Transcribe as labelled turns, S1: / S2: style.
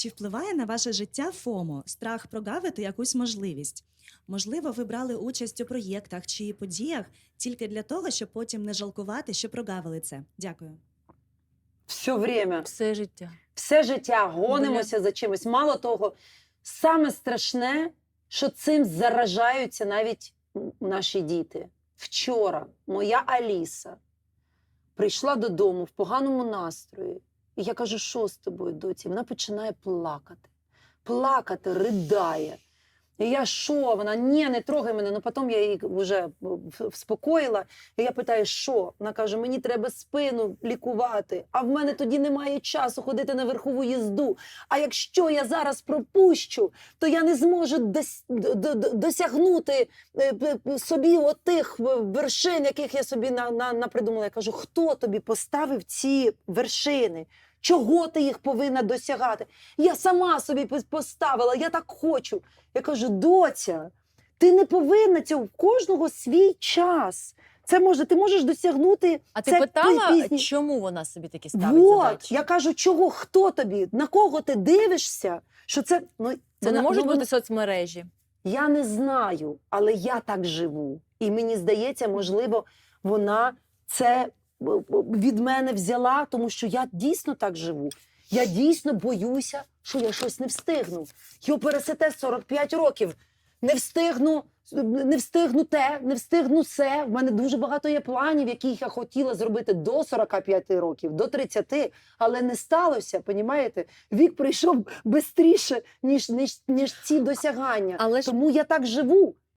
S1: Чи впливає на ваше життя ФОМО, страх прогавити якусь можливість? Можливо, ви брали участь у проєктах чи подіях тільки для того, щоб потім не жалкувати, що прогавили це. Дякую.
S2: Все время.
S3: Все життя.
S2: все життя гонимося за чимось. Мало того, саме страшне, що цим заражаються навіть м, наші діти. Вчора моя Аліса прийшла додому в поганому настрої. І я кажу, що з тобою, доці? Вона починає плакати. Плакати, ридає. І я що? Вона ні, не трогай мене. Ну потім я її вже вспокоїла. І я питаю, що? Вона каже: мені треба спину лікувати, а в мене тоді немає часу ходити на верхову їзду. А якщо я зараз пропущу, то я не зможу досягнути е, собі отих вершин, яких я собі на, на, напридумала. Я кажу, хто тобі поставив ці вершини? Чого ти їх повинна досягати? Я сама собі поставила, я так хочу. Я кажу, доця, ти не повинна цього, в кожного свій час. Це може, ти можеш досягнути.
S3: А ти
S2: це
S3: питала,
S2: пізні-
S3: чому вона собі такі ставить
S2: Вот,
S3: задачі?
S2: я кажу, чого, хто тобі, на кого ти дивишся? Що це, ну,
S3: Це
S2: вона-
S3: не можуть
S2: ну,
S3: бути соцмережі.
S2: Я не знаю, але я так живу. І мені здається, можливо, вона це від мене взяла, тому що я дійсно так живу. Я дійсно боюся, що я щось не встигну. Йо пересете 45 років. Не встигну, не встигну те, не встигну все. В мене дуже багато є планів, яких я хотіла зробити до 45 років, до 30, але не сталося. Понімаєте? Вік прийшов швидше, ніж, ніж, ніж ці досягання.
S3: Але ж
S2: Тому я так живу.